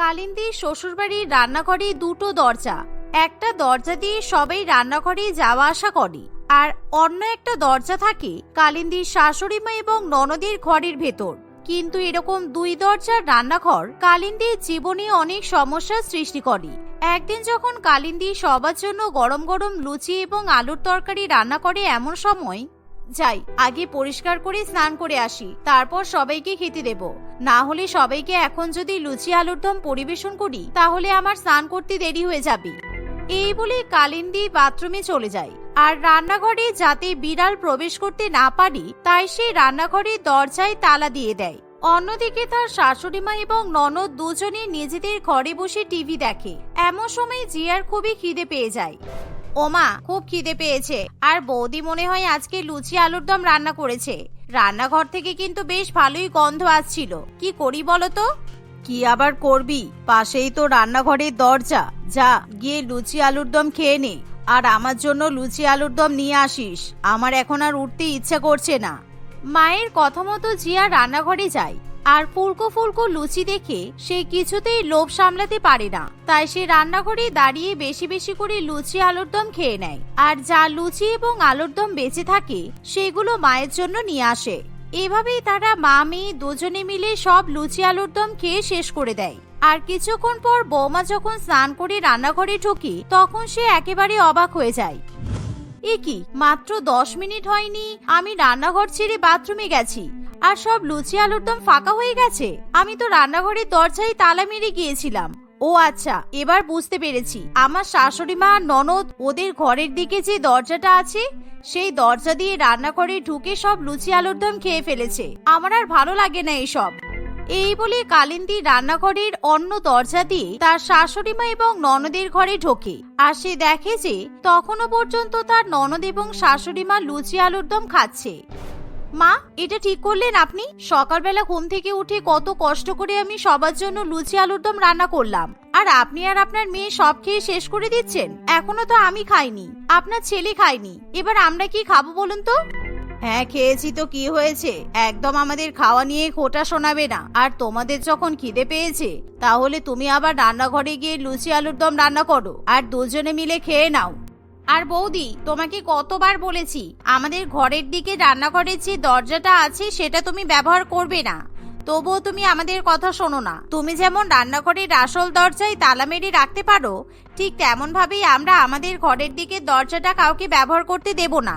কালিন্দির শ্বশুরবাড়ির রান্নাঘরে দুটো দরজা। একটা দরজা দিয়ে সবাই রান্নাঘরে যাওয়া আসা করে। আর অন্য একটা দরজা থাকে কালিন্দির শাশুড়িমা এবং ননদের ঘরের ভেতর। কিন্তু এরকম দুই দরজার রান্নাঘর কালিন্দির জীবনে অনেক সমস্যার সৃষ্টি করে। একদিন যখন কালিন্দি সবার জন্য গরম গরম লুচি এবং আলুর তরকারি রান্না করে এমন সময় যাই, আগে পরিষ্কার করে স্নান করে আসি, তারপর সবাইকে খেতে দেব। না হলে সবাইকে এখন যদি লুচি আলুর দম পরিবেশন করি, তাহলে আমার স্নান করতে দেরি হয়ে যাবে। এই বলে কালিন্দি বাথরুমে চলে যায়। আর রান্নাঘরে যাতে বিড়াল প্রবেশ করতে না পারি, তাই সে রান্নাঘরের দরজায় তালা দিয়ে দেয়। অন্যদিকে তার শাশুড়িমা এবং ননদ দুজনে নিজেদের ঘরে বসে টিভি দেখে। এমন সময় জিয়ার খুবই খিদে পেয়ে যায়। ওমা খুব খিদে পেয়েছে। আর বৌদি মনে হয় আজকে লুচি আলুর দম রান্না করেছে। রান্নাঘর থেকে কিন্তু বেশ ভালোই গন্ধ আসছিল। কি করি বলো তো? কি আবার করবি? পাশেই তো রান্নাঘরের দরজা। যা, গিয়ে লুচি আলুর দম খেয়ে নে। আর আমার জন্য লুচি আলুর দম নিয়ে আসিস। আমার এখন আর উঠতে ইচ্ছা করছে না। মায়ের কথা মতো জিয়া রান্নাঘরে যায়। আর ফুলকো ফুলকো লুচি দেখে সে কিছুতেই লোভ সামলাতে পারে না। তাই সে রান্নাঘরে দাঁড়িয়ে বেশি বেশি করে লুচি আলুর দম খেয়ে নেয়। আর যা লুচি এবং আলুর দম বেঁচে থাকে, সেগুলো মায়ের জন্য নিয়ে আসে। এভাবেই তারা মা, মেয়ে দুজনে মিলে সব লুচি আলুর দম খেয়ে শেষ করে দেয়। আর কিছুক্ষণ পর বৌমা যখন স্নান করে রান্নাঘরে ঢুকি, তখন সে একেবারে অবাক হয়ে যায়। এ কি, মাত্র দশ মিনিট হয়নি? আমি রান্নাঘর ছেড়ে বাথরুমে গেছি। আর সব লুচি আলুর দম ফাঁকা হয়ে গেছে? আমি তো রান্নাঘরের দরজায় তালা মেরে গিয়েছিলাম। ও আচ্ছা এবার বুঝতে পেরেছি। আমার শাশুড়ি মা, ননদ, ওদের ঘরের দিকে যে দরজাটা আছে, সেই দরজা দিয়ে রান্নাঘরে ঢুকে সব লুচি আলুর দম খেয়ে ফেলেছে। আমার আর ভালো লাগে না এসব। এই বলে কালিন্দি রান্নাঘরের অন্য দরজা দিয়ে তার শাশুড়ি মা এবং ননদের ঘরে ঢোকে। আর সে দেখে যে তখনও পর্যন্ত তার ননদ এবং শাশুড়ি মা লুচি আলুর দম খাচ্ছে। মা, এটা ঠিক করলেন আপনি? সকালবেলা ঘুম থেকে উঠে কত কষ্ট করে আমি সবার জন্য লুচি আলুর দম রান্না করলাম। আর আপনি আর আপনার মেয়ে সব খেয়ে শেষ করে দিচ্ছেন? এখনও তো আমি খাইনি। আপনার ছেলে খায়নি। এবার আমরা কি খাব বলুন তো? হ্যাঁ খেয়েছি তো কি হয়েছে? একদম আমাদের খাওয়া নিয়ে খোটা শোনাবে না। আর তোমাদের যখন খিদে পেয়েছে, তাহলে তুমি আবার রান্নাঘরে গিয়ে লুচি, আলুর দম রান্না করো। আর দুজনে মিলে খেয়ে নাও। আর বৌদি, তোমাকে কতবার বলেছি, আমাদের ঘরের দিকে রান্নাঘরের যে দরজাটা আছে, সেটা তুমি ব্যবহার করবে না। তবুও তুমি আমাদের কথা শোনো না। তুমি যেমন রান্নাঘরের আসল দরজায় তালা মেরে রাখতে পারো, ঠিক তেমন ভাবেই আমরা আমাদের ঘরের দিকে দরজাটা কাউকে ব্যবহার করতে দেব না।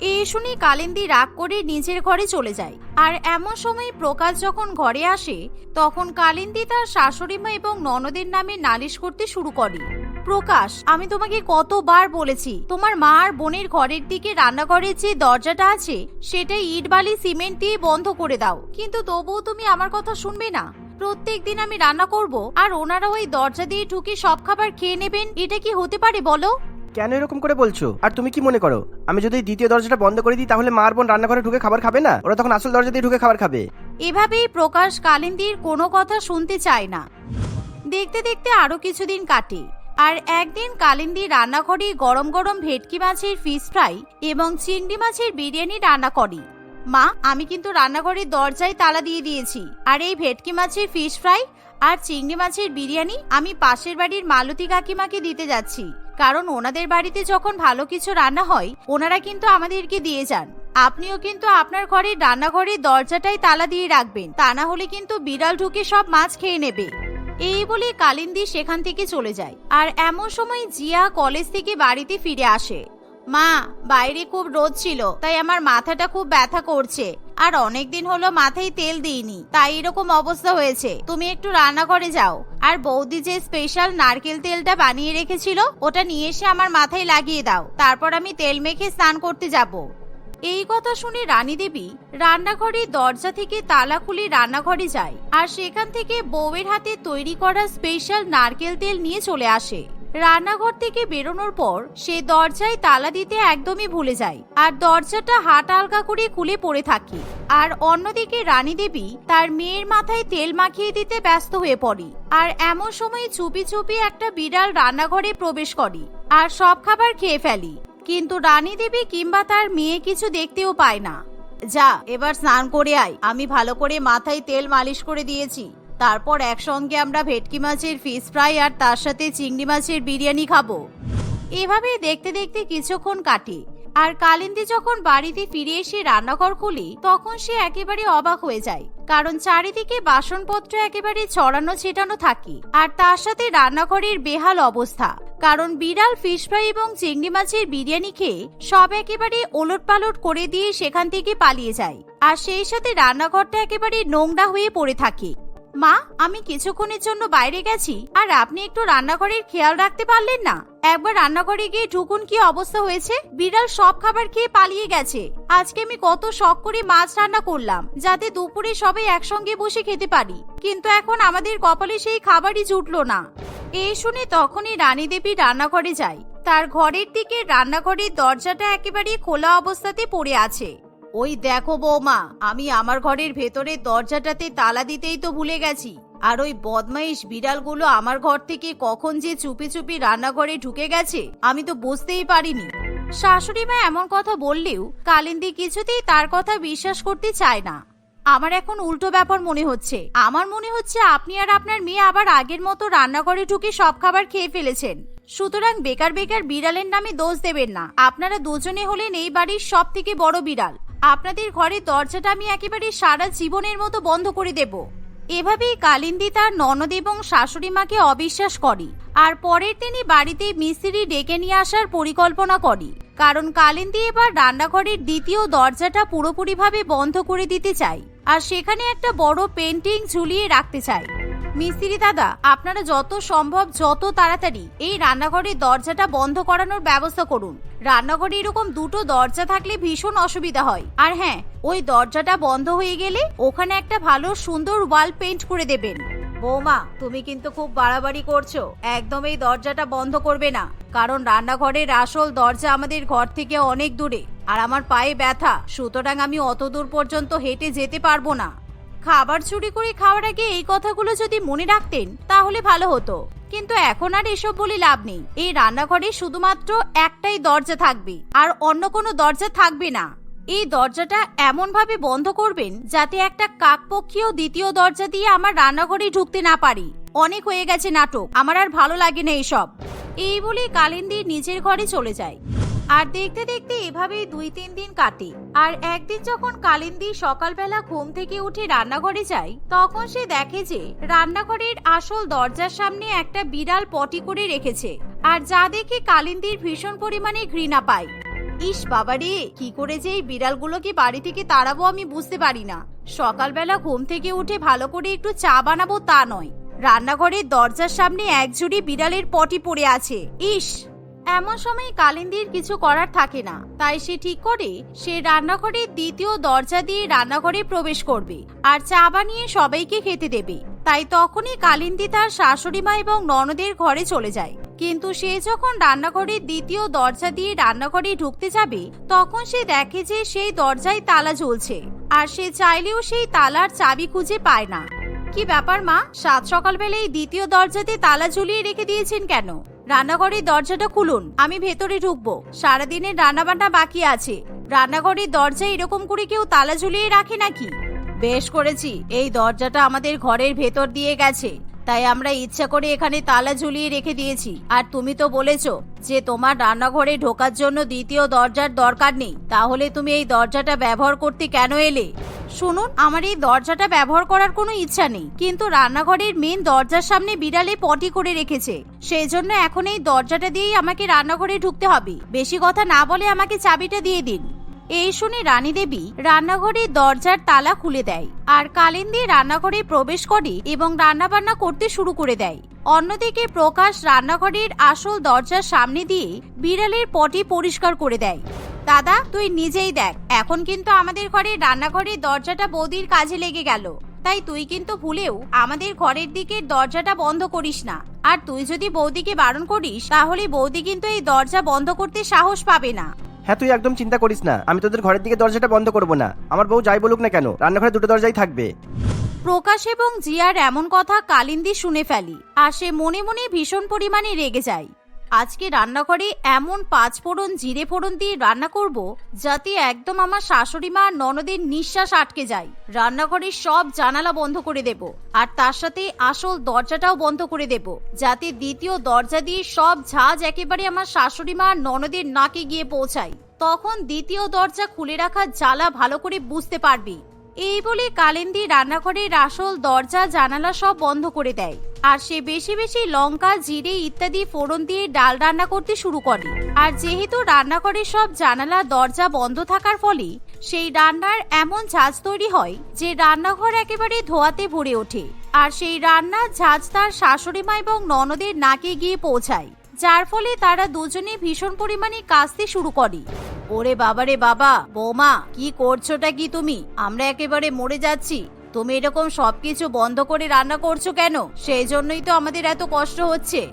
এই শুনে কালিন্দি রাগ করে নিজের ঘরে চলে যায়। আর এমন সময় প্রকাশ যখন ঘরে আসে, তখন কালিন্দি তার শাশুড়িমা এবং ননদের নামে নালিশ করতে শুরু করে। প্রকাশ, আমি তোমাকে কতবার বলেছি, তোমার মা আর বোনের ঘরের দিকে রান্নাঘরের যে দরজাটা আছে, সেটা ইট বালি সিমেন্ট দিয়ে বন্ধ করে দাও। কিন্তু তবুও তুমি আমার কথা শুনবে না। প্রত্যেক দিন আমি রান্না করব, আর ওনারা ওই দরজা দিয়ে ঢুকে সব খাবার খেয়ে নেবেন, এটা কি হতে পারে বলো? কেন এরকম করে বলছো? আর তুমি কি মনে করো? আমি যদি দ্বিতীয় দরজাটা বন্ধ করে দিই, তাহলে মার বোন রান্নাঘরে ঢুকে খাবার খাবে না? ওরা তখন আসল দরজা দিয়ে ঢুকে খাবার খাবে। এভাবেই প্রকাশ কালিন্দির কোনো কথা শুনতে চায় না। দেখতে দেখতে আরও কিছুদিন কাটে, আর একদিন কালিন্দি রান্নাঘরে গরম গরম ভেটকি মাছের ফিশ ফ্রাই এবং চিংড়ি মাছের বিরিয়ানি রান্না করি। মা, আমি কিন্তু রান্নাঘরের দরজায় তালা দিয়ে দিয়েছি, আর এই ভেটকি মাছের ফিশ ফ্রাই আর চিংড়ি মাছের বিরিয়ানি আমি পাশের বাড়ির মালতী কাকিমাকে দিতে যাচ্ছি। কারণ ওনাদের বাড়িতে যখন ভালো কিছু রান্না হয়, ওনারা কিন্তু আমাদেরকে দিয়ে যান। আপনিও কিন্তু আপনার ঘরের রান্নাঘরের দরজাটাই তালা দিয়ে রাখবেন, তা না হলে কিন্তু বিড়াল ঢুকে সব মাছ খেয়ে নেবে। এই বলে কালিন্দি সেখান থেকে চলে যায়। আর এমন সময় জিয়া কলেজ থেকে বাড়িতে ফিরে আসে। মা, বাইরে খুব রোদ ছিল, তাই আমার মাথাটা খুব ব্যথা করছে। আর অনেকদিন হলো মাথায় তেল দিইনি, তাই এরকম অবস্থা হয়েছে। তুমি একটু রান্নাঘরে যাও। আর বৌদি যে স্পেশাল নারকেল তেলটা বানিয়ে রেখেছিল, ওটা নিয়ে এসে আমার মাথায় লাগিয়ে দাও। তারপর আমি তেল মেখে স্নান করতে যাব। এই কথা শুনে রানী দেবী রান্নাঘরের দরজা থেকে তালা খুলে রান্নাঘরে যায়। আর সেখান থেকে বউয়ের হাতে তৈরি করা স্পেশাল নারকেল তেল নিয়ে চলে আসে। রান্নাঘর থেকে বেরোনোর পর সে দরজায় তালা দিতে একদমই ভুলে যায় আর দরজাটা হাট আলগা করে খুলে পড়ে থাকে। আর অন্যদিকে রানী দেবী তার মেয়ের মাথায় তেল মাখিয়ে দিতে ব্যস্ত হয়ে পড়ে। আর এমন সময় চুপি চুপি একটা বিড়াল রান্নাঘরে প্রবেশ করে আর সব খাবার খেয়ে ফেলি। কিন্তু রানী দেবী কিংবা তার মেয়ে কিছু দেখতেও পায় না। যা, এবার স্নান করে আয়। আমি ভালো করে মাথায় তেল মালিশ করে দিয়েছি। তারপর একসঙ্গে আমরা ভেটকি মাছের ফিশ ফ্রাই আর তার সাথে চিংড়ি মাছের বিরিয়ানি খাব। এভাবেই দেখতে দেখতে কিছুক্ষণ কাটে। আর কালিন্দি যখন বাড়িতে ফিরে এসে রান্নাঘর খুলি, তখন সে একেবারে অবাক হয়ে যায়। কারণ চারিদিকে বাসনপত্র একেবারে ছড়ানো ছিটানো থাকে। আর তার সাথে রান্নাঘরের বেহাল অবস্থা। কারণ বিড়াল ফিশ ফ্রাই এবং চিংড়ি মাছের বিরিয়ানি খেয়ে সব একেবারে ওলট পালট করে দিয়ে সেখান থেকে পালিয়ে যায়। আর সেই সাথে রান্নাঘরটা একেবারে নোংরা হয়ে পড়ে থাকে। মা, আমি কিছুক্ষণের জন্য বাইরে গেছি, আর আপনি একটু রান্নাঘরের খেয়াল রাখতে পারলেন না। একবার রান্নাঘরে গিয়ে ঢুকুন কি অবস্থা হয়েছে। বিড়াল সব খাবার খেয়ে পালিয়ে গেছে। আজকে আমি কত শখ করে মাছ রান্না করলাম, যাতে দুপুরে সবাই একসঙ্গে বসে খেতে পারি। কিন্তু এখন আমাদের কপালে সেই খাবারই জুটলো না। এই শুনে তখনই রানী দেবী রান্নাঘরে যায়। তার ঘরের দিকে রান্নাঘরের দরজাটা একেবারে খোলা অবস্থাতে পড়ে আছে। ওই দেখো বৌমা, আমি আমার ঘরের ভেতরের দরজাটাতে তালা দিতেই তো ভুলে গেছি। আর ওই বদমাইশ বিড়ালগুলো আমার ঘর থেকে কখন যে চুপি চুপি রান্নাঘরে ঢুকে গেছে, আমি তো বুঝতেই পারিনি। শাশুড়ি মা এমন কথা বললেও কালিন্দি কিছুতেই তার কথা বিশ্বাস করতে চায় না। আমার এখন উল্টো ব্যাপার মনে হচ্ছে। আমার মনে হচ্ছে আপনি আর আপনার মেয়ে আবার আগের মতো রান্নাঘরে ঢুকে সব খাবার খেয়ে ফেলেছেন। সুতরাং বেকার বেকার বিড়ালের নামে দোষ দেবেন না। আপনারা দুজনে হলেন এই বাড়ির সব থেকে বড় বিড়াল। আপনাদের ঘরের দরজাটা আমি একেবারে সারা জীবনের মতো বন্ধ করে দেব। এভাবেই কালিন্দি তার ননদ এবং শাশুড়ি মাকে অবিশ্বাস করে। আর পরের দিনই বাড়িতে মিস্ত্রি ডেকে নিয়ে আসার পরিকল্পনা করে। কারণ কালিন্দি এবার রান্নাঘরের দ্বিতীয় দরজাটা পুরোপুরিভাবে বন্ধ করে দিতে চায়। আর সেখানে একটা বড় পেন্টিং ঝুলিয়ে রাখতে চায়। মিস্ত্রি দাদা, আপনারা যত সম্ভব যত তাড়াতাড়ি এই রান্নাঘরের দরজাটা বন্ধ করানোর ব্যবস্থা করুন। রান্নাঘরে এরকম দুটো দরজা থাকলে ভীষণ অসুবিধা হয়। আর হ্যাঁ ওই দরজাটা বন্ধ হয়ে গেলে ওখানে একটা ভালো সুন্দর ওয়াল পেন্ট করে দেবেন। বৌমা, তুমি কিন্তু খুব বাড়াবাড়ি করছ। একদম এই দরজাটা বন্ধ করবে না। কারণ রান্নাঘরের আসল দরজা আমাদের ঘর থেকে অনেক দূরে। আর আমার পায়ে ব্যথা, সুতরাং আমি অত দূর পর্যন্ত হেঁটে যেতে পারব না। খাবার চুরি করে খাওয়ার আগে এই কথাগুলো যদি মনে রাখতেন, তাহলে ভালো হতো। কিন্তু এখন আর এসব বলে লাভ নেই। এই রান্নাঘরে শুধুমাত্র একটাই দরজা থাকবে, আর অন্য কোনো দরজা থাকবে না। এই দরজাটা এমন ভাবে বন্ধ করবেন, যাতে একটা কাকপক্ষীয় দ্বিতীয় দরজা দিয়ে আমার রান্নাঘরে ঢুকতে না পারি। অনেক হয়ে গেছে নাটক, আমার আর ভালো লাগে না এইসব এই বলে কালিন্দি নিজের ঘরে চলে যায়। আর দেখতে দেখতে এভাবেই দুই তিন দিন কাটে। আর একদিন যখন কালিন্দি সকালবেলা ঘুম থেকে উঠে রান্নাঘরে যায়, তখন সে দেখে যে রান্নাঘরের আসল দরজার সামনে একটা বিড়াল পটি করে রেখেছে। আর যা দেখে কালিন্দির ভীষণ পরিমাণে ঘৃণা পায়। ইস বাবা রে কি করে যে এই বিড়ালগুলোকে বাড়ি থেকে তাড়াবো আমি বুঝতে পারি না। সকালবেলা ঘুম থেকে উঠে ভালো করে একটু চা বানাবো তা নয়। রান্নাঘরের দরজার সামনে এক জুড়ি বিড়ালের পটি পড়ে আছে। ইস! এমন সময় কালিন্দির কিছু করার থাকে না। তাই সে ঠিক করে সে রান্নাঘরের দ্বিতীয় দরজা দিয়ে রান্নাঘরে প্রবেশ করবে আর চা বানিয়ে সবাইকে খেতে দেবে। তাই তখনই কালিন্দি তার শাশুড়ি মা এবং ননদের ঘরে চলে যায়। কিন্তু সে যখন রান্নাঘরের দ্বিতীয় দরজা দিয়ে রান্নাঘরে ঢুকতে যাবে, তখন সে দেখে যে সেই দরজায় তালা ঝুলছে আর সে চাইলেও সেই তালার চাবি খুঁজে পায় না। কি ব্যাপার মা? সাত সকালবেলা এই দ্বিতীয় দরজাতে তালা ঝুলিয়ে রেখে দিয়েছেন কেন? রান্নাঘরের দরজাটা খুলুন। আমি ভেতরে ঢুকবো। সারাদিনের রান্নাবান্না বাকি আছে। রান্নাঘরের দরজা এরকম করে কেউ তালা ঝুলিয়ে রাখে নাকি? বেশ করেছি। এই দরজাটা আমাদের ঘরের ভেতর দিয়ে গেছে। তাই আমরা ইচ্ছা করে এখানে তালা ঝুলিয়ে রেখে দিয়েছি। আর তুমি তো বলেছ যে তোমার রান্নাঘরে ঢোকার জন্য দ্বিতীয় দরজার দরকার নেই। তাহলে তুমি এই দরজাটা ব্যবহার করতে কেন এলে? শুনুন, আমার এই দরজাটা ব্যবহার করার কোনো ইচ্ছা নেই। কিন্তু রান্নাঘরের মেন দরজার সামনে বিড়ালে পটি করে রেখেছে। সেই জন্য এখন এই দরজাটা দিয়েই আমাকে রান্নাঘরে ঢুকতে হবে। বেশি কথা না বলে আমাকে চাবিটা দিয়ে দিন। এই শুনে রানী দেবী রান্নাঘরের দরজার তালা খুলে দেয় আর কালিন্দি রান্নাঘরে প্রবেশ করে এবং রান্নাবান্না করতে শুরু করে দেয়। অন্যদিকে প্রকাশ রান্নাঘরের আসল দরজার সামনে দিয়ে বিড়ালের পটি পরিষ্কার করে দেয়। দাদা তুই নিজেই দেখ। এখন কিন্তু আমাদের ঘরের রান্নাঘরের দরজাটা বৌদির কাজে লেগে গেল। তাই তুই কিন্তু ভুলেও আমাদের ঘরের দিকের দরজাটা বন্ধ করিস না। আর তুই যদি বৌদিকে বারণ করিস তাহলে বৌদি কিন্তু এই দরজা বন্ধ করতে সাহস পাবে না। হ্যাঁ তুই একদম চিন্তা করিস না। আমি তোদের ঘরের দিকে দরজাটা বন্ধ করব না। আমার বউ যাই বলুক না কেন রান্নাঘরে দুটো দরজাই থাকবে। প্রকাশ এবং জিয়ার এমন কথা কালিন্দি শুনে ফেলি আর সে মনে মনে ভীষণ পরিমাণে রেগে যায়। আজকে রান্নাঘরে এমন পাঁচ ফোড়ন, জিরে ফোড়ন দিয়ে রান্না করব যাতে একদম আমার শাশুড়ি মা ননদের নিঃশ্বাস আটকে যায়। রান্নাঘরের সব জানালা বন্ধ করে দেব আর তার সাথে আসল দরজাটাও বন্ধ করে দেব যাতে দ্বিতীয় দরজা দিয়ে সব ঝাঁজ একেবারে আমার শাশুড়ি মা ননদের নাকে গিয়ে পৌঁছায়। তখন দ্বিতীয় দরজা খুলে রাখা জ্বালা ভালো করে বুঝতে পারবি। এই বলে কালিন্দি রান্নাঘরের আসল দরজা, জানালা সব বন্ধ করে দেয়। আর সে বেশি বেশি লঙ্কা, জিরে ইত্যাদি ফোড়ন দিয়ে ডাল রান্না করতে শুরু করে। আর যেহেতু রান্নাঘরের সব জানালা, দরজা বন্ধ থাকার ফলে সেই রান্নার এমন ঝাঁজ তৈরি হয় যে রান্নাঘর একেবারে ধোয়াতে ভরে ওঠে। আর সেই রান্নার ঝাঁজ তার শাশুড়ি মা এবং ননদের নাকে গিয়ে পৌঁছায়। যার ফলে তারা দুজনে ভীষণ পরিমাণে কাশতে শুরু করে। ওরে বাবারে বাবা, বৌমা, কি করছোটা কি তুমি? আমরা একেবারে মরে যাচ্ছি। তুমি এরকম সবকিছু বন্ধ করে রান্না করছ কেন? সেই জন্যই তো আমাদের এত কষ্ট হচ্ছে।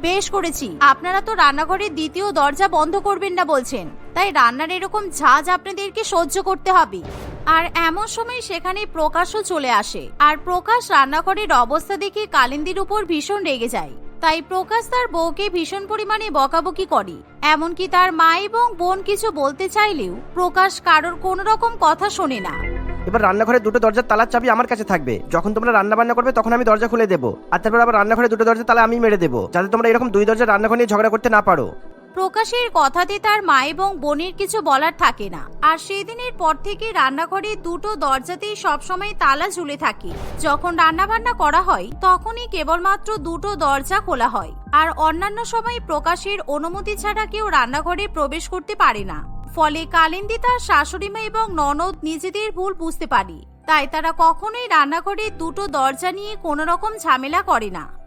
বেশ করেছি। আপনারা তো রান্নাঘরের দ্বিতীয় দরজা বন্ধ করবেন না বলছেন। তাই রান্নার এরকম ঝাঁজ আপনাদেরকে সহ্য করতে হবে। আর এমন সময় সেখানে প্রকাশও চলে আসে। আর প্রকাশ রান্নাঘরের অবস্থা দেখে কালিন্দির উপর ভীষণ রেগে যায়। তাই প্রকাশ তার বউকে ভীষণ পরিমাণে বকাবকি করে। এমনকি তার মা এবং বোন কিছু বলতে চাইলেও প্রকাশ কারোর কোনো রকম কথা শোনে না। এবার রান্নাঘরে দুটো দরজার তালার চাবি আমার কাছে থাকবে। যখন তোমরা রান্না বান্না করবে, তখন আমি দরজা খুলে দেবো। আর তারপর আবার রান্নাঘরে দুটো দরজা তালা আমি মেরে দেবো, যাতে তোমরা এরকম দুই দরজা রান্নাঘর নিয়ে ঝগড়া করতে না পারো। প্রকাশের কথাতে তার মা এবং বোনের কিছু বলার থাকে না। আর সেই দিনের পর থেকে রান্নাঘরে দুটো দরজাতেই সবসময় তালা ঝুলে থাকে। যখন রান্না রান্নাবান্না করা হয়, তখনই কেবলমাত্র দুটো দরজা খোলা হয়। আর অন্যান্য সময় প্রকাশের অনুমতি ছাড়া কেউ রান্নাঘরে প্রবেশ করতে পারে না। ফলে কালিন্দি তার শাশুড়ি মা এবং ননদ নিজেদের ভুল বুঝতে পারে। তাই তারা কখনোই রান্নাঘরে দুটো দরজা নিয়ে কোনো রকম ঝামেলা করে না।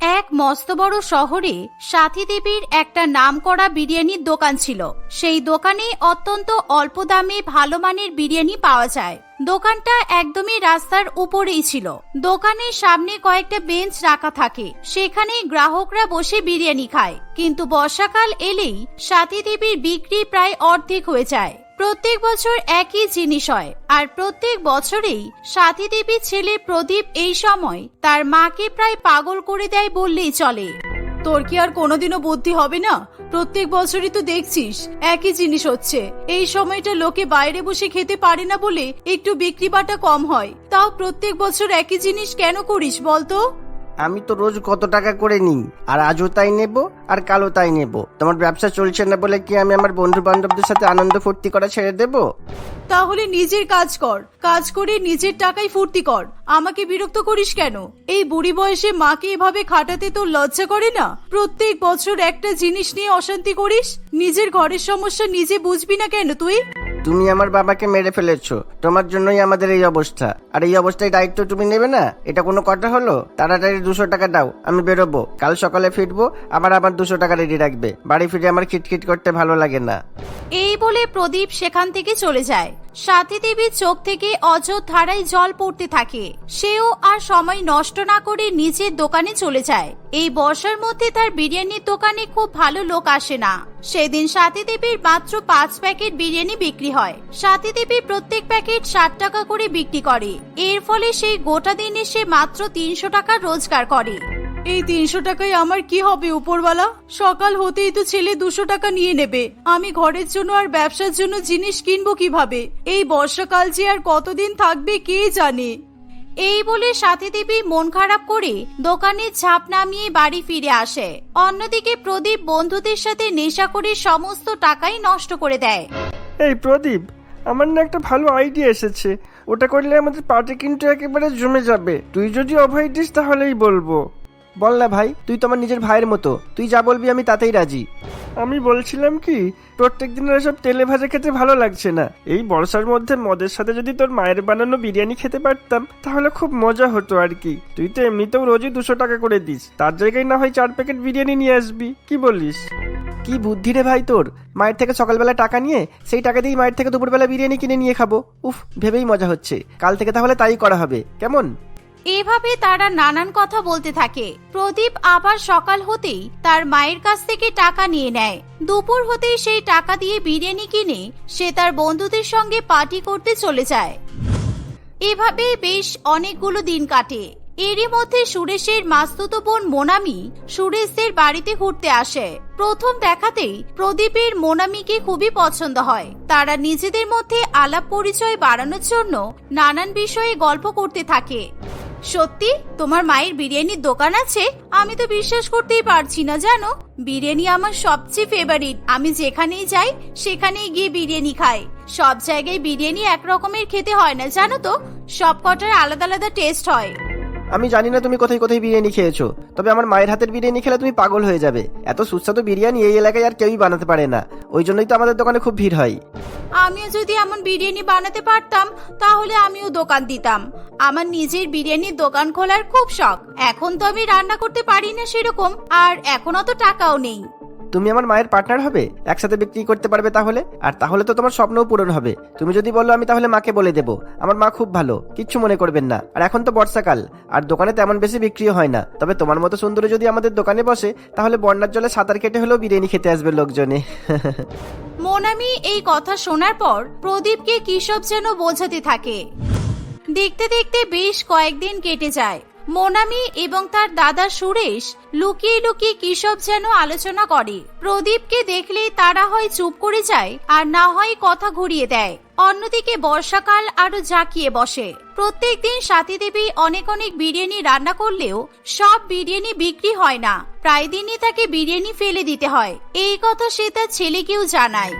এক মস্ত বড় শহরে সাথী দেবীর একটা নামকরা বিরিয়ানির দোকান ছিল। সেই দোকানে অত্যন্ত অল্প দামে ভালো মানের বিরিয়ানি পাওয়া যায়। দোকানটা একদমই রাস্তার উপরেই ছিল। দোকানের সামনে কয়েকটা বেঞ্চ রাখা থাকে। সেখানে গ্রাহকরা বসে বিরিয়ানি খায়। কিন্তু বর্ষাকাল এলেই সাথী দেবীর বিক্রি প্রায় অর্ধেক হয়ে যায়। প্রত্যেক বছর একই জিনিস হয়। আর প্রত্যেক বছরেই সাথী দেবীর ছেলে প্রদীপ এই সময় তার মাকে প্রায় পাগল করে দেয় বললেই চলে। তোর কি আর কোনোদিনও বুদ্ধি হবে না? প্রত্যেক বছরই তো দেখছিস একই জিনিস হচ্ছে। এই সময়টা লোকে বাইরে বসে খেতে পারে না বলে একটু বিক্রি বাটা কম হয়। তাও প্রত্যেক বছর একই জিনিস কেন করিস বলতো? আমি তো রোজ কত টাকা করে নিই? আর আজও তাই নেব, আর কালও তাই নেব। তোমার ব্যবসা চলছে না বলে কি আমি আমার বন্ধু বান্ধবদের সাথে আনন্দ ফুর্তি করা ছেড়ে দেব? তাহলে নিজের কাজ কর। কাজ করে নিজের টাকাই ফুর্তি কর। আমাকে বিরক্ত করিস কেন? এই বুড়ি বয়সে মাকে এভাবে খাটাতে তোর লজ্জা করে না? প্রত্যেক বছর একটা জিনিস নিয়ে অশান্তি করিস? নিজের ঘরের সমস্যা নিজে বুঝবি না কেন তুই? তুমি আমার বাবাকে মেরে ফেলেছো। তোমার জন্যই আমাদের এই অবস্থা। আর এই অবস্থায় দায়িত্ব তুমি নেবে না? এটা কোনো কথা হলো? তাড়াতাড়ি দুশো টাকা দাও, আমি বেরোবো। কাল সকালে ফিরবো, আবার আবার দুশো টাকা রেডি রাখবে। বাড়ি ফিরে আমার খিটখিট করতে ভালো লাগে না। এই বলে প্রদীপ সেখান থেকে চলে যায়। সাথী দেবীর চোখ থেকে অযোধ্য ধারায় জল পড়তে থাকে। সেও আর সময় নষ্ট না করে নিজের দোকানে চলে যায়। এই বর্ষার মধ্যে তার বিরিয়ানির দোকানে খুব ভালো লোক আসে না। সেদিন সাথী দেবীর মাত্র পাঁচ প্যাকেট বিরিয়ানি বিক্রি হয়। সাথী দেবী প্রত্যেক প্যাকেট ষাট টাকা করে বিক্রি করে। এর ফলে সেই গোটা দিনে সে মাত্র তিনশো টাকা রোজগার করে। এই তিনশো টাকায় আমার কি হবে উপরওয়ালা? সকাল হতেই তো ছেলে দুশো টাকা নিয়ে নেবে। আমি ঘরের জন্য আর ব্যবসার জন্য জিনিস কিনবো কীভাবে? এই বর্ষাকাল যে আর কতদিন থাকবে কে জানে? এই বলে সাথী দেবী মন খারাপ করে দোকানের ছাপ নামিয়ে বাড়ি ফিরে আসে। অন্যদিকে প্রদীপ বন্ধুদের সাথে নেশা করে সমস্ত টাকাই নষ্ট করে দেয়। এই প্রদীপ আমার না একটা ভালো আইডিয়া এসেছে। ওটা করলে আমাদের পার্টি কিন্তু একেবারে জমে যাবে। তুই যদি অভয় দিস তাহলেই বলব। বল না ভাই তুই তো আমার নিজের ভাইয়ের মতো। তুই যা বলবি আমি তাতেই রাজি। আমি বলছিলাম কি প্রত্যেক দিনের এসব তেলে ভাজা খেতে ভালো লাগছে না। এই বর্ষার মধ্যে মদের সাথে যদি তোর মায়ের বানানো বিরিয়ানি খেতে পারতাম তাহলে খুব মজা হতো আর কি। তুই তো এমনিতেও রোজই দুশো টাকা করে দিস। তার জায়গায় না হয় চার প্যাকেট বিরিয়ানি নিয়ে আসবি। কি বলিস? কি বুদ্ধি রে ভাই তোর? মায়ের থেকে সকালবেলা টাকা নিয়ে সেই টাকা দিয়েই মায়ের থেকে দুপুরবেলা বিরিয়ানি কিনে নিয়ে খাব। উফ ভেবেই মজা হচ্ছে। কাল থেকে তাহলে তাই করা হবে। কেমন? এভাবে তারা নানান কথা বলতে থাকে। প্রদীপ আবার সকাল হতেই তার মায়ের কাছ থেকে টাকা নিয়ে নেয়। দুপুর হতেই সেই টাকা দিয়ে বিরিয়ানি কিনে সে তার বন্ধুদের সঙ্গে পার্টি করতে চলে যায়। এভাবে বেশ অনেকগুলো দিন কাটে। এরই মধ্যে সুরেশের মাস্তুতো বোন মোনামি সুরেশদের বাড়িতে ঘুরতে আসে। প্রথম দেখাতেই প্রদীপের মোনামিকে খুবই পছন্দ হয়। তারা নিজেদের মধ্যে আলাপ পরিচয় বাড়ানোর জন্য নানান বিষয়ে গল্প করতে থাকে। সত্যি, তোমার মায়ের বিরিয়ানির দোকান আছে? আমি তো বিশ্বাস করতেই পারছি না, জানো? বিরিয়ানি আমার সবচেয়ে ফেভারিট আমি যেখানেই যাই, সেখানেই গিয়ে বিরিয়ানি খাই। সব জায়গায় বিরিয়ানি এক রকমের খেতে হয় না, জানো তো? সব কটার আলাদা আলাদা টেস্ট হয়। আমি জানি না তুমি কোথায় কোথায় বিরিয়ানি খেয়েছো, তবে আমার মায়ের হাতের বিরিয়ানি খেলে তুমি পাগল হয়ে যাবে। এত সুস্বাদু বিরিয়ানি এই এলাকায় আর কেউই বানাতে পারে না। ওই জন্যই তো আমাদের দোকানে খুব ভিড় হয়। আমিও যদি এমন বিরিয়ানি বানাতে পারতাম, তাহলে আমিও দোকান দিতাম। আমার নিজের বিরিয়ানির দোকান খোলার খুব শখ। এখন তো আমি রান্না করতে পারি না সেরকম, আর এখন অত টাকাও নেই। তুমি আমার মায়ের পার্টনার হবে? একসাথে বিক্রি করতে পারবে তাহলে? আর তাহলে তো তোমার স্বপ্নও পূরণ হবে। তুমি যদি বলো আমি তাহলে মাকে বলে দেবো। আমার মা খুব ভালো, কিচ্ছু মনে করবেন না। আর এখন তো বর্ষাকাল, আর দোকানে তেমন বেশি বিক্রিও হয় না। তবে তোমার মতো সুন্দরী যদি আমাদের দোকানে বসে, তাহলে বন্যার জলে সাঁতার কেটে হলেও বিরিয়ানি খেতে আসবে লোকজনে। মোনামি, এই কথা শোনার পর প্রদীপকে কিসব যেন বোঝাতে থাকে। দেখতে দেখতে বেশ কয়েকদিন কেটে যায়। মোনামি এবং তার দাদা সুরেশ লুকিয়ে লুকিয়ে কিসব যেন আলোচনা করে। প্রদীপকে দেখলেই তারা হয় চুপ করে যায় আর না হয় কথা ঘুরিয়ে দেয়। অন্যদিকে বর্ষাকাল আরও জাঁকিয়ে বসে। প্রত্যেকদিন সাথী দেবী অনেক অনেক বিরিয়ানি রান্না করলেও সব বিরিয়ানি বিক্রি হয় না। প্রায় দিনই তাকে বিরিয়ানি ফেলে দিতে হয়। এই কথা সে তার ছেলেকেও জানায়।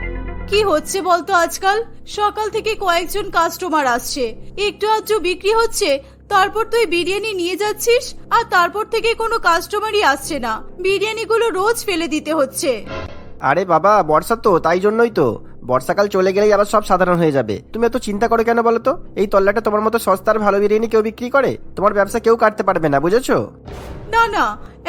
কি হচ্ছে বলতো আজকাল? সকাল থেকে কয়েকজন কাস্টমার আসছে। একটু আধটু বিক্রি হচ্ছে তারপর তুই বিরিয়ানি নিয়ে যাচ্ছিস, আর তারপর থেকে কোনো কাস্টমারই আসছে না। বিরিয়ানিগুলো রোজ ফেলে দিতে হচ্ছে। আরে বাবা, বর্ষা তো, তাই জন্যই তো। বর্ষাকাল চলে গেলেই আবার সব সাধারণ হয়ে যাবে। তুমি এত চিন্তা করো কেন বলো তো? এই তল্লাটা তোমার মতো সস্তার ভালো বিরিয়ানি কেউ বিক্রি করে? তোমার ব্যবসা কেউ কাটতে পারবে না, বুঝেছ? না না,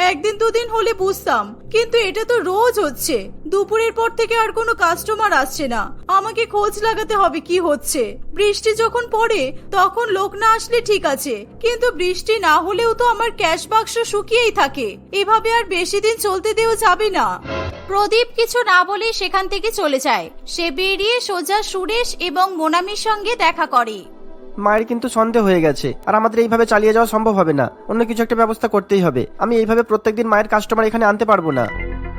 একদিন দুদিন হলে বুঝতাম, কিন্তু এটা তো রোজ হচ্ছে। দুপুরের পর থেকে আর কোনো কাস্টমার আসছে না। আমাকে খোঁজ লাগাতে হবে কি হচ্ছে। বৃষ্টি যখন পড়ে, তখন লোক না আসলে ঠিক আছে। কিন্তু বৃষ্টি না হলেও তো আমার ক্যাশ বাক্স শুকিয়েই থাকে। এভাবে আর বেশি দিন চলতে দেওয়া যাবে না। প্রদীপ কিছু না বলে সেখান থেকে চলে যায়। সে বেরিয়ে সোজা সুরেশ এবং মোনামির সঙ্গে দেখা করে। মায়ের কিন্তু সন্দেহ হয়ে গেছে। আর আমাদের এইভাবে চালিয়ে যাওয়া সম্ভব হবে না। অন্য কিছু একটা ব্যবস্থা করতেই হবে। আমি এইভাবে প্রত্যেকদিন মায়ের কাস্টমার এখানে আনতে পারব না।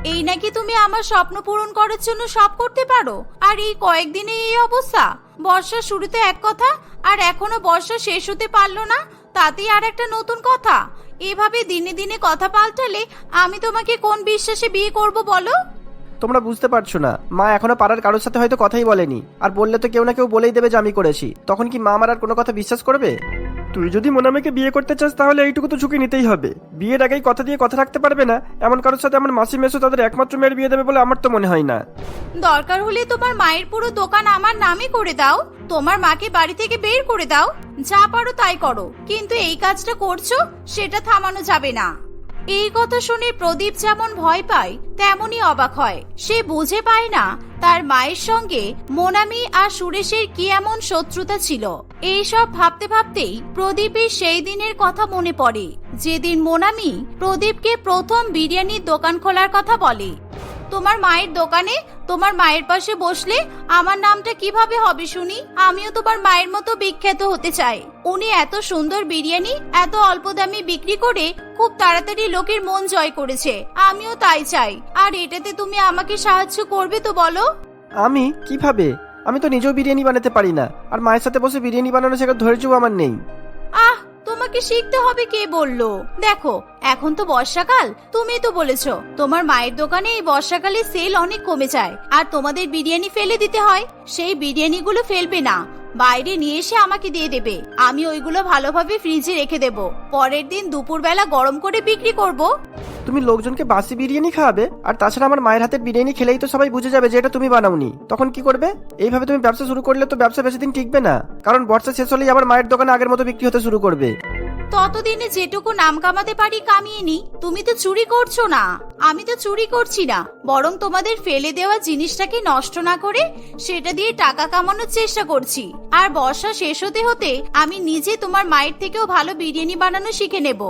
এই নাকি তুমি আমার স্বপ্ন পূরণ করার জন্য সব করতে পারো? আর এই কয়েকদিনে এই অবস্থা? বর্ষার শুরুতে এক কথা, আর এখনও বর্ষা শেষ হতে পারল না, তাতেই আর একটা নতুন কথা। এভাবে দিনে দিনে কথা পাল্টালে আমি তোমাকে কোন বিশ্বাসে বিয়ে করব বলো? তোমরা বুঝতে পারছ না। মা এখনও পাড়ার কারোর সাথে হয়তো কথাই বলেনি। আর বললে তো কেউ না কেউ বলেই দেবে যে আমি করেছি। তখন কি মা আমার আর কোনো কথা বিশ্বাস করবে? তুই যদি মোনামিকে বিয়ে করতে চাস তাহলে এইটুকু তো ঝুঁকি নিতেই হবে। বিয়ের আগেই কথা দিয়ে কথা রাখতে পারবে না। এমন কারোর সাথে আমার মাসি মেসো তাদের একমাত্র মেয়ের বিয়ে দেবে বলে আমার তো মনে হয় না। দরকার হলে তোমার মায়ের পুরো দোকান আমার নামে করে দাও। তোমার মাকে বাড়ি থেকে বের করে দাও। যা পারো তাই করো। কিন্তু এই কাজটা করছ সেটা থামানো যাবে না। এই কথা শুনে প্রদীপ যেমন ভয় পায়, তেমনই অবাক হয়। সে বুঝে পায় না তার মায়ের সঙ্গে মোনামি আর সুরেশের কি এমন শত্রুতা ছিল। এই সব ভাবতে ভাবতেই প্রদীপের সেই দিনের কথা মনে পড়ে। যেদিন মোনামি প্রদীপকে প্রথম বিরিয়ানির দোকান খোলার কথা বলে, তোমার মায়ের দোকানে তোমার মায়ের পাশে বসলে আমার নামটা কীভাবে হবে শুনি? আমিও তোমার মায়ের মতো বিখ্যাত হতে চাই। উনি এত সুন্দর বিরিয়ানি এত অল্প দামে বিক্রি করে খুব তাড়াতাড়ি লোকের মন জয় করেছে। আমিও তাই চাই। আর এটাতে তুমি আমাকে সাহায্য করবে তো বলো? আমি? কীভাবে? আমি তো নিজেও বিরিয়ানি বানাতে পারি না। আর মায়ের সাথে বসে বিরিয়ানি বানানো শেখার ধৈর্যও আমার নেই। আহ! তোমাকে শিখতে হবে কে বলল। দেখো, এখন তো বর্ষাকাল তুমি তো বলেছ, তোমার মায়ের দোকানে এই বর্ষাকালে সেল অনেক কমে যায়, আর তোমাদের বিরিয়ানি ফেলে দিতে হয়, সেই বিরিয়ানিগুলো ফেলবে না। বাইরে নিয়ে এসে আমাকে দিয়ে দেবে। আমি ওইগুলো ভালোভাবে ফ্রিজে রেখে দেব। পরের দিন দুপুরবেলা গরম করে বিক্রি করব। তুমি লোকজনকে বাসি বিরিয়ানি খাওয়াবে আর তাছাড়া আমার মায়ের হাতের বিরিয়ানি খেলেই তো সবাই বুঝে যাবে যে এটা তুমি বানাওনি। তখন কি করবে? এইভাবে তুমি ব্যবসা শুরু করলে তো ব্যবসা বেশি দিন টিকবে না। কারণ বর্ষা শেষ হলেই আবার মায়ের দোকানে আগের মতো বিক্রি হতে শুরু করবে। ততদিনে যেটুকু নাম কামাতে পারি কামিয়ে নি তুমি তো চুরি করছ না। আমি তো চুরি করছি না। বরং তোমাদের ফেলে দেওয়া জিনিসটাকে নষ্ট না করে সেটা দিয়ে টাকা কামানোর চেষ্টা করছি। আর বর্ষা শেষ হতে হতে আমি নিজে তোমার মায়ের থেকেও ভালো বিরিয়ানি বানানো শিখে নেব।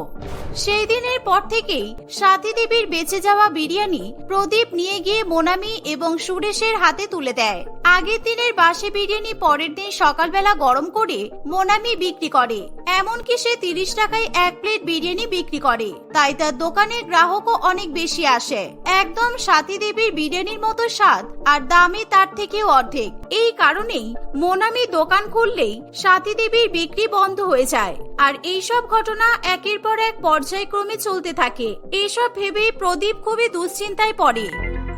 সেই দিনের পর থেকেই সাথী দেবীর বেঁচে যাওয়া বিরিয়ানি প্রদীপ নিয়ে গিয়ে মোনামি এবং সুরেশের হাতে তুলে দেয়। আগের দিনের বাসি বিরিয়ানি পরের দিন সকালবেলা গরম করে মোনামি বিক্রি করে। এমনকি সে তিরিশ টাকায় এক প্লেট বিরিয়ানি বিক্রি করে। তাই তার দোকানে গ্রাহকও অনেক বেশি আসে। একদম সাথী দেবীর বিরিয়ানির মতো স্বাদ আর দামে তার থেকেও অর্ধেক। এই কারণেই মোনামি দোকান খুললেই সাথী দেবীর বিক্রি বন্ধ হয়ে যায়। আর এইসব ঘটনা একের পর এক পর্যায়ক্রমে চলতে থাকে। এইসব ভেবেই প্রদীপ খুবই দুশ্চিন্তায় পড়ে।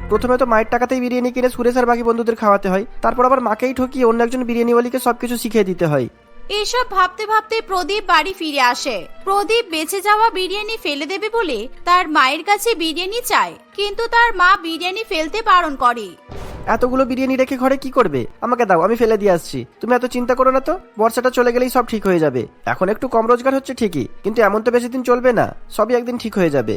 প্রথমে তো মায়ের টাকাতেই বিরিয়ানি কিনে সুরেশ আর বাকি বন্ধুদের খাওয়াতে হয়। তারপর আবার মাকেই ঠকিয়ে অন্য একজন বিরিয়ানিওয়ালিকে সবকিছু শিখিয়ে দিতে হয়। এইসব ভাবতে ভাবতে প্রদীপ বাড়ি ফিরে আসে। প্রদীপ বেঁচে যাওয়া বিরিয়ানি ফেলে দেবে বলে তার মায়ের কাছে বিরিয়ানি চায়। কিন্তু তার মা বিরিয়ানি ফেলতে বারণ করে। এতগুলো বিরিয়ানি রেখে ঘরে কি করবে? আমাকে দাও, আমি ফেলে দিয়ে আসছি। তুমি এত চিন্তা করো না তো? বর্ষাটা চলে গেলেই সব ঠিক হয়ে যাবে। এখন একটু কম রোজগার হচ্ছে ঠিকই, কিন্তু এমন তো বেশি দিন চলবে না। সবই একদিন ঠিক হয়ে যাবে।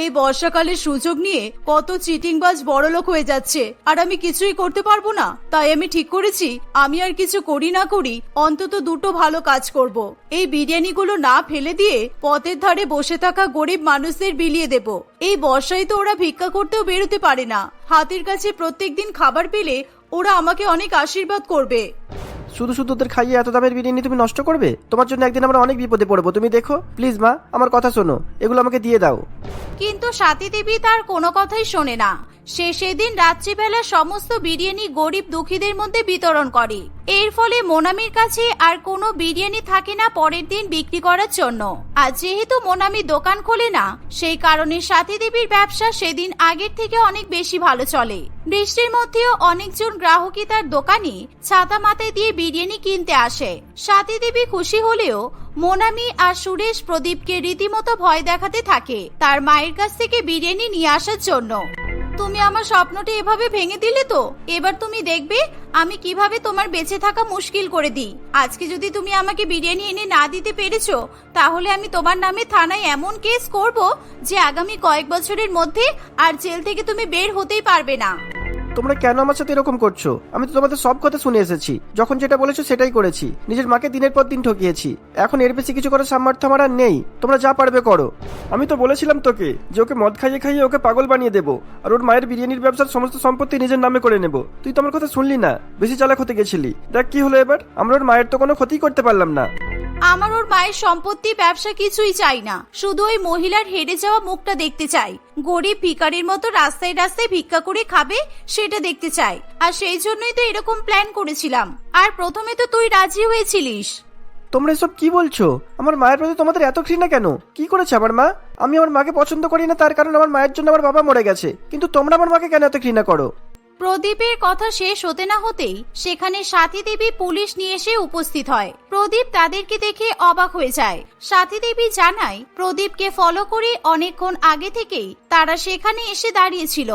এই বর্ষাকালের সুযোগ নিয়ে কত চিটিংবাজ বড়লোক হয়ে যাচ্ছে, আর আমি কিছুই করতে পারব না। তাই আমি ঠিক করেছি, আমি আর কিছু করি না করি, অন্তত দুটো ভালো কাজ করব। এই বিরিয়ানিগুলো না ফেলে দিয়ে পথের ধারে বসে থাকা গরিব মানুষদের বিলিয়ে দেব। এই বর্ষায় তো ওরা ভিক্ষা করতেও বেরোতে পারে না। হাতের কাছে প্রত্যেকদিন খাবার পেলে ওরা আমাকে অনেক আশীর্বাদ করবে। শুধু শুধু ওদের খাইয়ে এত দামের বিরিয়ানি তুমি নষ্ট করবে? তোমার জন্য একদিন আমরা অনেক বিপদে পড়ব। তুমি দেখো। প্লিজ, মা, আমার কথা শোনো। এগুলো আমাকে দিয়ে দাও। কিন্তু সাথী দেবী তার কোনো কথাই শোনে না। সে সেদিন রাত্রিবেলা সমস্ত বিরিয়ানি গরিব দুঃখীদের মধ্যে বিতরণ করে। এর ফলে মোনামির কাছে আর কোনো বিরিয়ানি থাকে না পরের দিন বিক্রি করার জন্য। আর যেহেতু মোনামি দোকান খোলে না, সেই কারণে সাথী দেবীর ব্যবসা সেদিন আগের থেকে অনেক বেশি ভালো চলে। বৃষ্টির মধ্যেও অনেকজন গ্রাহকই তার দোকানে ছাতা মাথায় দিয়ে বিরিয়ানি কিনতে আসে। সাথী দেবী খুশি হলেও মোনামি আর সুরেশ প্রদীপকে রীতিমতো ভয় দেখাতে থাকে তার মায়ের কাছ থেকে বিরিয়ানি নিয়ে আসার জন্য। তুমি আমার স্বপ্নটি এভাবে ভেঙে দিলে তো? এবার তুমি দেখবে আমি কীভাবে তোমার বেঁচে থাকা মুশকিল করে দিই। আজকে যদি তুমি আমাকে বিরিয়ানি এনে না দিতে পেরেছ, তাহলে আমি তোমার নামে থানায় এমন কেস করব যে আগামী কয়েক বছরের মধ্যে আর জেল থেকে তুমি বের হতেই পারবে না। তোমরা কেন আমার সাথে এরকম করছ? আমি তো তোমাদের সব কথা শুনে এসেছি। যখন যেটা বলেছ সেটাই করেছি। নিজের মাকে দিনের পর দিন ঠকিয়েছি। এখন এর বেশি কিছু করার সামর্থ্য আমার আর নেই। তোমরা যা পারবে করো। আমি তো বলেছিলাম তোকে যে ওকে মদ খাইয়ে খাইয়ে ওকে পাগল বানিয়ে দেবো। আর ওর মায়ের বিরিয়ানির ব্যবসার সমস্ত সম্পত্তি নিজের নামে করে নেব। তুই তো আমার কথা শুনলি না। বেশি চালাক হতে গেছিলি। দেখ কি হলো এবার। আমরা ওর মায়ের তো কোনো ক্ষতিই করতে পারলাম না। আমার ওর মায়ের সম্পত্তি, ব্যবসা কিছুই চাই না। শুধু ওই মহিলার হেরে যাওয়া মুখটা দেখতে চাই। গরিব ভিকারির মতো রাস্তায় রাস্তায় ভিক্ষা করে খাবে, সেটা দেখতে চাই আর সেই জন্যই তো এরকম প্ল্যান করেছিলাম। আর প্রথমে তো তুই রাজি হয়েছিলিস। তোমরা সব কি বলছো? আমার মায়ের প্রতি তোমাদের এত ঘৃণা কেন? কি করেছে আমার মা? আমি আমার মাকে পছন্দ করি না, তার কারণ আমার মায়ের জন্য আমার বাবা মরে গেছে। কিন্তু তোমরা আমার মাকে কেন এত ঘৃণা করো? প্রদীপের কথা শেষ হতে না হতেই সেখানে সাথী দেবী পুলিশ নিয়ে এসে উপস্থিত হয়। প্রদীপ তাদেরকে দেখে অবাক হয়ে যায়। সাথী দেবী জানায়, প্রদীপকে ফলো করে অনেকক্ষণ আগে থেকেই তারা সেখানে এসে দাঁড়িয়েছিল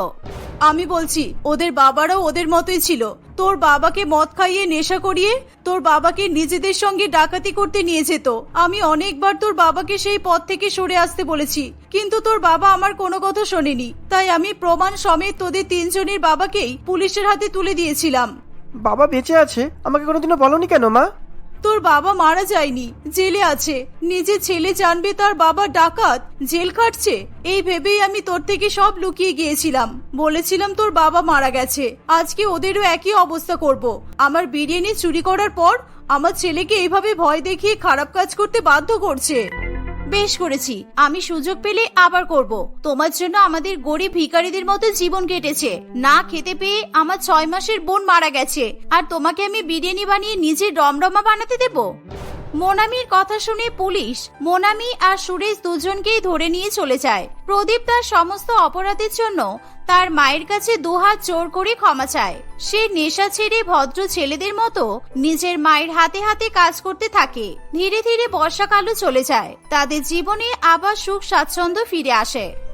আমি বলছি, ওদের বাবারও ওদের মতোই ছিল। তোর বাবাকে মদ খাইয়ে নেশা করিয়ে তোর বাবাকে নিজেদের সঙ্গে ডাকাতি করতে নিয়ে যেত। আমি অনেকবার তোর বাবাকে সেই পথ থেকে সরে আসতে বলেছি, কিন্তু তোর বাবা আমার কোনো কথা শোনেনি। তাই আমি প্রমাণ সমেত তোদের তিনজনের বাবাকেই পুলিশের হাতে তুলে দিয়েছিলাম। বাবা বেঁচে আছে? আমাকে কোনোদিনও বলনি কেন, মা? তোর বাবা মারা যায়নি, জেলে আছে। নিজে ছেলে জানবে তার বাবা ডাকাত, জেল খাটছে। এই ভেবেই আমি তোর থেকে সব লুকিয়ে গিয়েছিলাম। বলেছিলাম তোর বাবা মারা গেছে। আজকে ওদেরও একই অবস্থা করব। আমার বিরিয়ানি চুরি করার পর আমার ছেলেকে এইভাবে ভয় দেখিয়ে খারাপ কাজ করতে বাধ্য করছে। বেশ করেছি। আমি সুযোগ পেলে আবার করব। তোমার জন্য আমাদের গরিব ভিখারিদের মতো জীবন কেটেছে। না খেতে পেয়ে আমার ছয় মাসের বোন মারা গেছে। আর তোমাকে আমি বিরিয়ানি বানিয়ে নিজে ডমডমা বানাতে দেব? মোনামির কথা শুনে পুলিশ মোনামি আর সুরেশ দুজনকেই ধরে নিয়ে চলে যায়। প্রদীপ তার সমস্ত অপরাধের জন্য তার মায়ের কাছে দুহাত জোর করে ক্ষমা চায়। সে নেশা ছেড়ে ভদ্র ছেলেদের মতো নিজের মায়ের হাতে হাতে কাজ করতে থাকে। ধীরে ধীরে বর্ষাকালও চলে যায়। তাদের জীবনে আবার সুখ স্বাচ্ছন্দ্য ফিরে আসে।